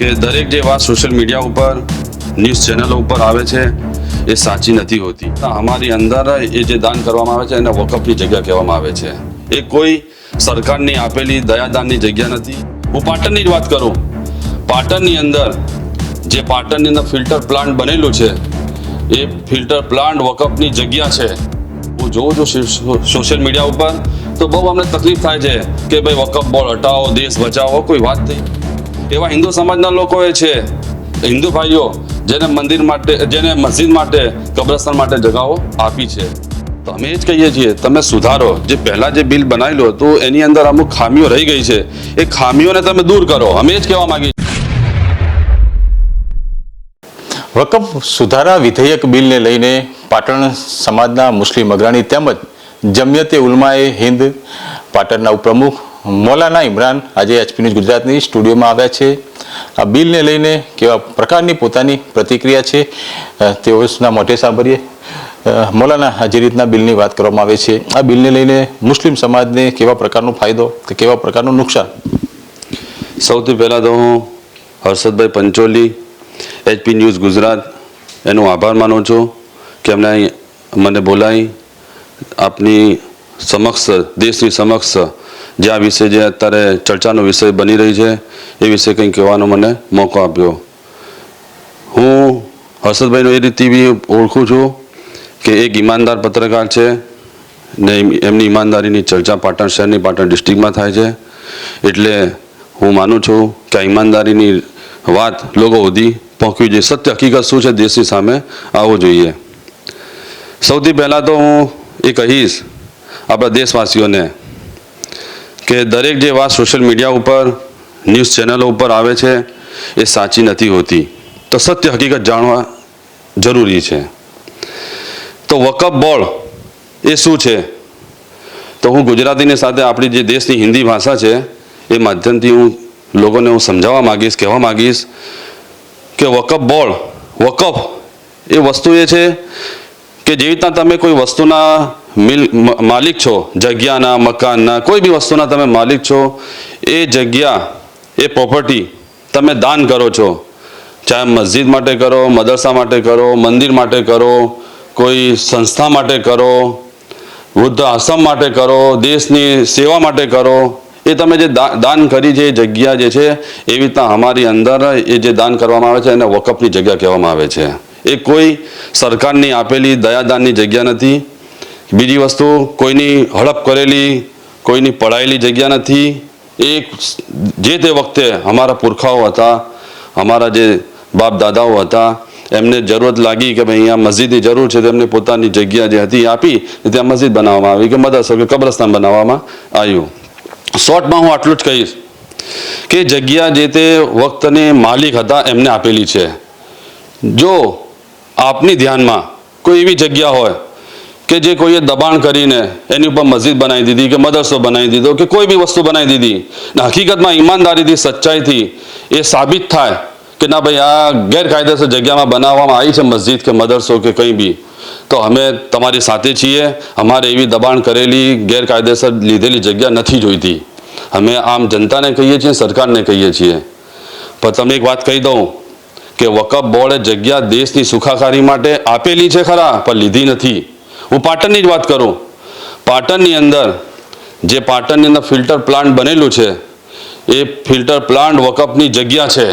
કે દરેક જે વાત સોશિયલ મીડિયા ઉપર ન્યૂઝ ચેનલો ઉપર આવે છે, એ સાચી નથી હોતી. અમારી અંદર એ જે દાન કરવામાં આવે છે, એને વકફની જગ્યા કહેવામાં આવે છે. એ કોઈ સરકારની આપેલી દયાદાનની જગ્યા નથી. હું પાટણની જ વાત કરું. પાટણની અંદર જે પાટણની અંદર ફિલ્ટર પ્લાન્ટ બનેલું છે, એ ફિલ્ટર પ્લાન્ટ વકફની જગ્યા છે. હું જોઉં છું સોશિયલ મીડિયા ઉપર, તો બહુ અમને તકલીફ થાય છે કે ભાઈ વકફ બોર્ડ હટાવો, દેશ બચાવો, કોઈ વાત નહીં. એવા હિન્દુ સમાજના લોકો એ છે. હિન્દુ ભાઈઓ, જેને મંદિર માટે, જેને મસ્જિદ માટે, કબ્રસ્તાન માટે જગાઓ આપી છે. તો અમે જ કહીએ છીએ, તમે સુધારો. જે પહેલાં જે બિલ બનાવેલું હતું, એની અંદર અમુક ખામીઓ રહી ગઈ છે. એ ખામીઓને તમે દૂર કરો. અમે જ કહેવા માંગીએ વકફ સુધારા વિધેયક બિલને લઈને પાટણ સમાજના મુસ્લિમ અગ્રણી તેમજ જમિયતે ઉલમાએ હિન્દ પાટણના ઉપપ્રમુખ મૌલાના ઇમરાન આજે એચપી ન્યૂઝ ગુજરાતની સ્ટુડિયોમાં આવ્યા છે. આ બિલને લઈને કેવા પ્રકારની પોતાની પ્રતિક્રિયા છે તેઓના મોઢે સાંભળીએ. મૌલાના જે રીતના બિલની વાત કરવામાં આવે છે, આ બિલને લઈને મુસ્લિમ સમાજને કેવા પ્રકારનો ફાયદો કે કેવા પ્રકારનું નુકસાન? સૌથી પહેલાં તો હું હર્ષદભાઈ પંચોલી, એચપી ન્યૂઝ ગુજરાત, એનો આભાર માનું છું કે અહીં મને બોલાવી. આપની સમક્ષ, દેશની સમક્ષ જે આ વિષય જે અત્યારે ચર્ચાનો વિષય બની રહી છે, એ વિશે કંઈ કહેવાનો મને મોકો આપ્યો. હું હર્ષદભાઈનો એ રીતે બી ઓળખું છું કે એક ઈમાનદાર પત્રકાર છે ને એમની ઈમાનદારીની ચર્ચા પાટણ શહેરની પાટણ ડિસ્ટ્રિક્ટમાં થાય છે. એટલે હું માનું છું કે આ ઈમાનદારીની વાત લોકો સુધી પહોંચવી જોઈએ. સત્ય હકીકત શું છે દેશની સામે આવવું જોઈએ. સૌથી પહેલાં તો હું એ કહીશ આપણા દેશવાસીઓને કે દરેક જે વાત સોશિયલ મીડિયા ઉપર ન્યૂઝ ચેનલો ઉપર આવે છે, એ સાચી નથી હોતી. તો સત્ય હકીકત જાણવા જરૂરી છે. તો વકફ બોર્ડ એ શું છે? તો હું ગુજરાતીની સાથે આપણી જે દેશની હિન્દી ભાષા છે, એ માધ્યમથી હું લોકોને હું સમજાવવા માગીશ, કહેવા માગીશ કે વકફ બોર્ડ વકફ એ વસ્તુ એ છે કે જેવી રીતના તમે કોઈ વસ્તુના મિલ માલિક છો જગ્યાના મકાનના કોઈ બી વસ્તુના તમે માલિક છો, એ જગ્યા, એ પ્રોપર્ટી તમે દાન કરો છો. ચાહે મસ્જિદ માટે કરો, મદરસા માટે કરો, મંદિર માટે કરો, કોઈ સંસ્થા માટે કરો, વૃદ્ધ આશ્રમ માટે કરો, દેશની સેવા માટે કરો, એ તમે જે દાન કરી છે એ જગ્યા જે છે, એવી રીતના અમારી અંદર એ જે દાન કરવામાં આવે છે એને વકફની જગ્યા કહેવામાં આવે છે. એ કોઈ સરકારની આપેલી દયાદાનની જગ્યા નથી બીજી વસ્તુ, કોઈની હડપ કરેલી, કોઈની પડાયેલી જગ્યા નથી. એ જે તે વખતે અમારા પુરખાઓ હતા, અમારા જે બાપ દાદાઓ હતા, એમને જરૂરત લાગી કે ભાઈ અહીંયા મસ્જિદની જરૂર છે, તેમને પોતાની જગ્યા જે હતી આપી ત્યાં મસ્જિદ બનાવવામાં આવી કે મદરસો, કે કબ્રસ્તાન બનાવવામાં આવ્યું. શોર્ટમાં હું આટલું જ કહીશ કે જગ્યા જે તે વખતની માલિક હતા, એમને આપેલી છે. જો આપની ધ્યાનમાં કોઈ એવી જગ્યા હોય કે જે કોઈએ દબાણ કરીને એની ઉપર મસ્જિદ બનાવી દીધી કે મદરસો બનાવી દીધો કે કોઈ બી વસ્તુ બનાવી દીધી. ને હકીકતમાં ઈમાનદારીથી, સચ્ચાઈથી એ સાબિત થાય કે ના ભાઈ આ ગેરકાયદેસર જગ્યામાં બનાવવામાં આવી છે મસ્જિદ કે મદરસો કે કંઈ બી. તો અમે તમારી સાથે છીએ. અમારે એવી દબાણ કરેલી, ગેરકાયદેસર લીધેલી જગ્યા નથી જોઈતી. અમે આમ જનતાને કહીએ છીએ, સરકારને કહીએ છીએ. પણ તમને એક વાત કહી દઉં કે વકફ બોર્ડે જગ્યા દેશની સુખાકારી માટે આપેલી છે ખરા, પણ લીધી નથી. હું પાટણની જ વાત કરું. પાટણની અંદર જે પાટણની અંદર ફિલ્ટર પ્લાન્ટ બનેલું છે, એ ફિલ્ટર પ્લાન્ટ વકફની જગ્યા છે.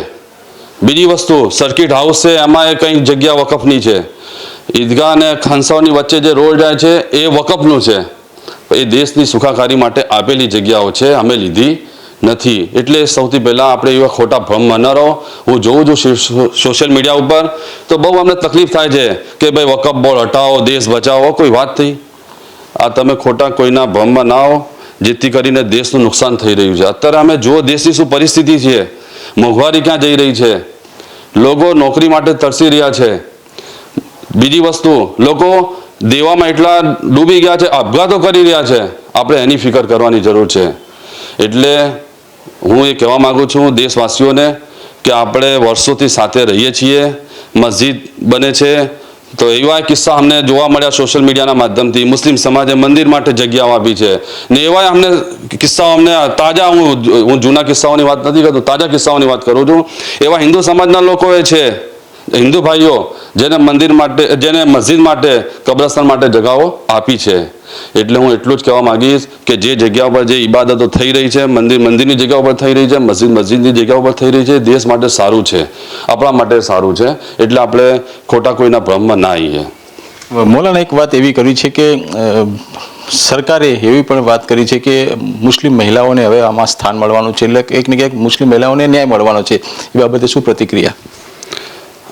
બીજી વસ્તુ, સર્કિટ હાઉસ છે, એમાં એ કંઈક જગ્યા વકફની છે. ઈદગાહ અને ખાનસાઓની વચ્ચે જે રોડ જાય છે, એ વકફનું છે. એ દેશની સુખાકારી માટે આપેલી જગ્યાઓ છે, અમે લીધી. નથી. એટલે સૌથી પહેલાં આપણે એવા ખોટા ભ્રમમાં ન રહો હું જોઉં છું સોશિયલ મીડિયા ઉપર, તો બહુ અમને તકલીફ થાય છે કે ભાઈ વકફ બોર્ડ હટાવો, દેશ બચાવો, કોઈ વાત થઈ આ તમે ખોટા કોઈના ભ્રમમાં ના આવો જેથી કરીને દેશનું નુકસાન થઈ રહ્યું છે. અત્યારે અમે જો દેશની શું પરિસ્થિતિ છે. મોંઘવારી ક્યાં જઈ રહી છે? લોકો નોકરી માટે તરસી રહ્યા છે. બીજી વસ્તુ, લોકો દેવામાં એટલા ડૂબી ગયા છે, આપઘાતો કરી રહ્યા છે. આપણે એની ફિકર કરવાની જરૂર છે. એટલે હું એ કહેવા માગું છું દેશવાસીઓને કે આપણે વર્ષોથી સાથે રહીએ છીએ, મસ્જિદ બને છે. તો એવા કિસ્સા અમને જોવા મળ્યા સોશિયલ મીડિયાના માધ્યમથી. મુસ્લિમ સમાજે મંદિર માટે જગ્યાઓ આપી છે. ને એવા અમને કિસ્સાઓ અમને તાજા, હું હું જૂના કિસ્સાઓની વાત નથી કરતો, તાજા કિસ્સાઓની વાત કરું છું. એવા હિન્દુ સમાજના લોકોએ છે. હિન્દુ ભાઈઓ, જેને મંદિર માટે, જેને મસ્જિદ માટે, કબ્રસ્તાન માટે જગાઓ આપી છે. એટલે હું એટલું જ કહેવા માંગીશ કે જે જગ્યા પર જે ઇબાદતો થઈ રહી છે મંદિર મંદિરની જગ્યા ઉપર થઈ રહી છે મસ્જિદ મસ્જિદની જગ્યા ઉપર થઈ રહી છે દેશ માટે સારું છે આપણા માટે સારું છે એટલે આપણે ખોટા કોઈના ભ્રમમાં ના આવીએ. મૌલાના એક વાત એવી કરી છે કે સરકારે એવી પણ વાત કરી છે કે મુસ્લિમ મહિલાઓને હવે આમાં સ્થાન મળવાનું છે એટલે એક ને ક્યાંક મુસ્લિમ મહિલાઓને ન્યાય મળવાનો છે એ બાબતે શું પ્રતિક્રિયા?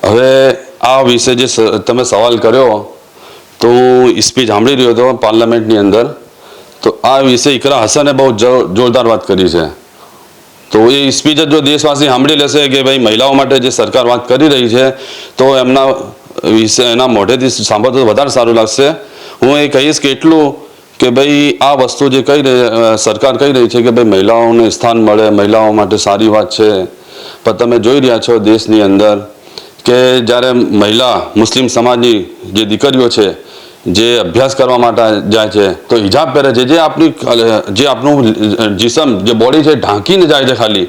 હવે આ વિશે જે તમે સવાલ કર્યો તો સ્પીચ સાંભળી રહ્યો હતો પાર્લામેન્ટની અંદર. તો આ વિશે ઇકરા હસને બહુ જોરદાર વાત કરી છે. તો એ સ્પીચ જ જો દેશવાસી સાંભળી લેશે કે ભાઈ મહિલાઓ માટે જે સરકાર વાત કરી રહી છે, તો એમના વિશે એના મોઢેથી સાંભળતો વધારે સારું લાગશે. હું એ કહીશ કે એટલું કે ભાઈ આ વસ્તુ જે કહી રહી સરકાર કહી રહી છે કે ભાઈ મહિલાઓને સ્થાન મળે, મહિલાઓ માટે સારી વાત છે. પણ તમે જોઈ રહ્યા છો દેશની અંદર કે જ્યારે મહિલા મુસ્લિમ સમાજની જે દીકરીઓ છે જે અભ્યાસ કરવા માટે જાય છે, તો હિજાબ પહેરે છે. જે આપણી જે આપણું જીસમ, જે બોડી છે, ઢાંકીને જાય છે ખાલી,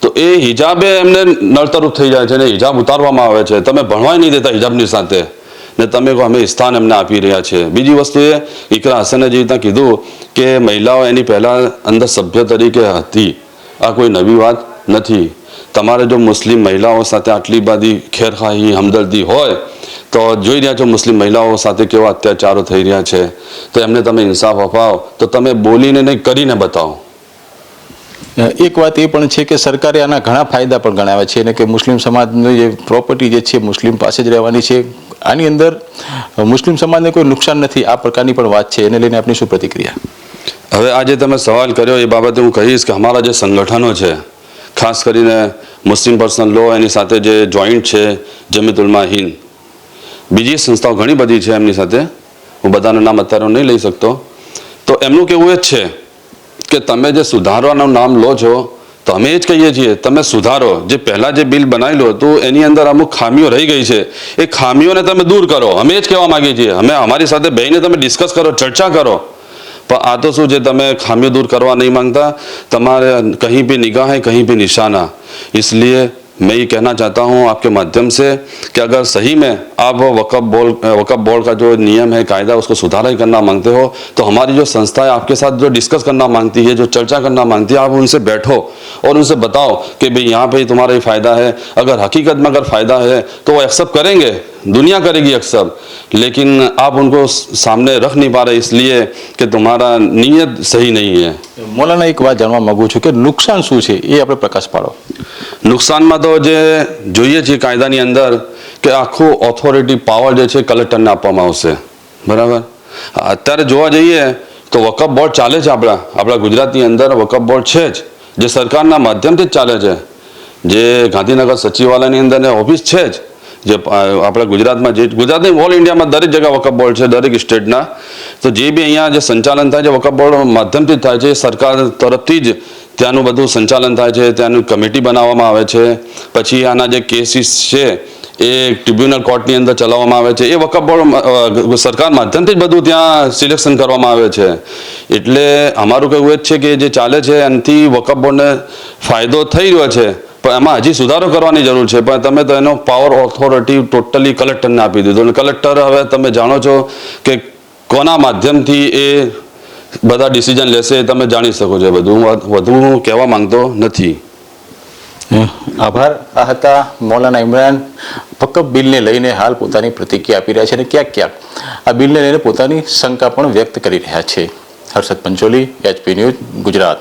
તો એ હિજાબે એમને નળતરૂપ થઈ જાય છે ને હિજાબ ઉતારવામાં આવે છે. તમે ભણવાય નહીં દેતા હિજાબની સાથે. ને તમે અમે સ્થાન એમને આપી રહ્યા છે. બીજી વસ્તુ એ ઇકરા હસને જે રીતના કીધું કે મહિલાઓ એની પહેલાં અંદર સભ્ય તરીકે હતી. આ કોઈ નવી વાત નથી. તમારે જો મુસ્લિમ મહિલાઓ સાથે આટલી બધી ખેરખાહી હમદર્દી હોય તો જોઈ રહ્યા છો મુસ્લિમ મહિલાઓ સાથે કેવા અત્યાચારો થઈ રહ્યા છે. તો એમને તમે ઇન્સાફ અપાવો. તો તમે બોલીને નહીં કરીને બતાવો. એક વાત એ પણ છે કે સરકારે આના ઘણા ફાયદા પણ ગણાવ્યા છે અને કે મુસ્લિમ સમાજની જે પ્રોપર્ટી જે છે મુસ્લિમ પાસે જ રહેવાની છે. આની અંદર મુસ્લિમ સમાજને કોઈ નુકસાન નથી આ પ્રકારની પણ વાત છે. એને લઈને આપની શું પ્રતિક્રિયા? હવે આજે તમે સવાલ કર્યો એ બાબતે હું કહીશ કે અમારા જે સંગઠનો છે ખાસ કરીને મુસ્લિમ પર્સનલ લો એની સાથે જે જોઈન્ટ છે જમીતુલમા હિન્દ બીજી સંસ્થાઓ ઘણી બધી છે એમની સાથે હું બધાનું નામ અત્યારે નહીં લઈ શકતો તો એમનું કહેવું એ જ છે કે તમે જે સુધારવાનું નામ લો છો તો અમે એ જ કહીએ છીએ તમે સુધારો જે પહેલાં જે બિલ બનાવેલું હતું એની અંદર અમુક ખામીઓ રહી ગઈ છે એ ખામીઓને તમે દૂર કરો અમે એ જ કહેવા માંગીએ છીએ અમે અમારી સાથે બેહીને તમે ડિસ્કસ કરો ચર્ચા કરો પણ આ તો શું છે તમે ખામીઓ दूर करवा नहीं मांगता તમારે कहीं भी निगाह है कहीं भी निशाना इसलिए मैं ये कहना चाहता हूँ आपके माध्यम से कि अगर सही में आप वक़फ़ बोर्ड वक़फ़ बोर्ड का जो नियम है कायदा उसको सुधारा ही करना मांगते हो तो हमारी जो संस्था है आपके साथ जो डिस्कस करना मांगती है जो चर्चा करना मांगती है आप उनसे बैठो और उनसे बताओ कि भाई यहाँ पे तुम्हारा ये फ़ायदा है अगर हकीकत में अगर फ़ायदा है तो वो एक्सेप्ट करेंगे दुनिया करेगी एक्सेप्ट लेकिन आप उनको सामने रख नहीं पा रहे इसलिए कि तुम्हारा नीयत सही नहीं है મૌલાના એક વાત જાણવા માંગુ છું કે નુકસાન શું છે એ આપણે પ્રકાશ પાડો નુકસાનમાં તો જે જોઈએ છીએ કાયદાની અંદર કે આખું ઓથોરિટી પાવર જે છે કલેક્ટરને આપવામાં આવશે. બરાબર? અત્યારે જોવા જઈએ તો વકફ બોર્ડ ચાલે છે આપણા આપણા ગુજરાતની અંદર વકફ બોર્ડ છે જ, જે સરકારના માધ્યમથી જ ચાલે છે. જે ગાંધીનગર સચિવાલયની અંદર ઓફિસ છે જ, જે આપણા ગુજરાતમાં જે, ગુજરાતની ઓલ ઇન્ડિયામાં દરેક જગ્યા વકફ બોર્ડ છે, દરેક સ્ટેટના તો જે બી અહીંયા જે સંચાલન થાય છે, વકફ બોર્ડ માધ્યમથી થાય છે સરકાર તરફથી જ ત્યાંનું બધું સંચાલન થાય છે, ત્યાંનું કમિટી બનાવવામાં આવે છે. પછી આના જે કેસીસ છે, એ ટ્રિબ્યુનલ કોર્ટની અંદર ચલાવવામાં આવે છે. એ વખત બોર્ડ સરકાર માધ્યમથી જ બધું ત્યાં સિલેક્શન કરવામાં આવે છે. એટલે અમારું કહેવું એ જ છે કે જે ચાલે છે, એનાથી વકફ બોર્ડને ફાયદો થઈ રહ્યો છે. પણ એમાં હજી સુધારો કરવાની જરૂર છે. પણ તમે તો એનો પાવર ઓથોરિટી ટોટલી કલેક્ટરને આપી દીધો. અને કલેક્ટર હવે તમે જાણો છો કે કોના માધ્યમથી એ બધા ડિસિઝન લેશે તમે જાણી શકો છો બધું. વધુ હું કહેવા માંગતો નથી. આભાર. આ હતા મૌલાના ઇમરાન ફક્ત બિલને લઈને હાલ પોતાની પ્રતિક્રિયા આપી રહ્યા છે અને ક્યાંક ક્યાંક આ બિલને લઈને પોતાની શંકા પણ વ્યક્ત કરી રહ્યા છે. Harshad Pancholi HP news Gujarat.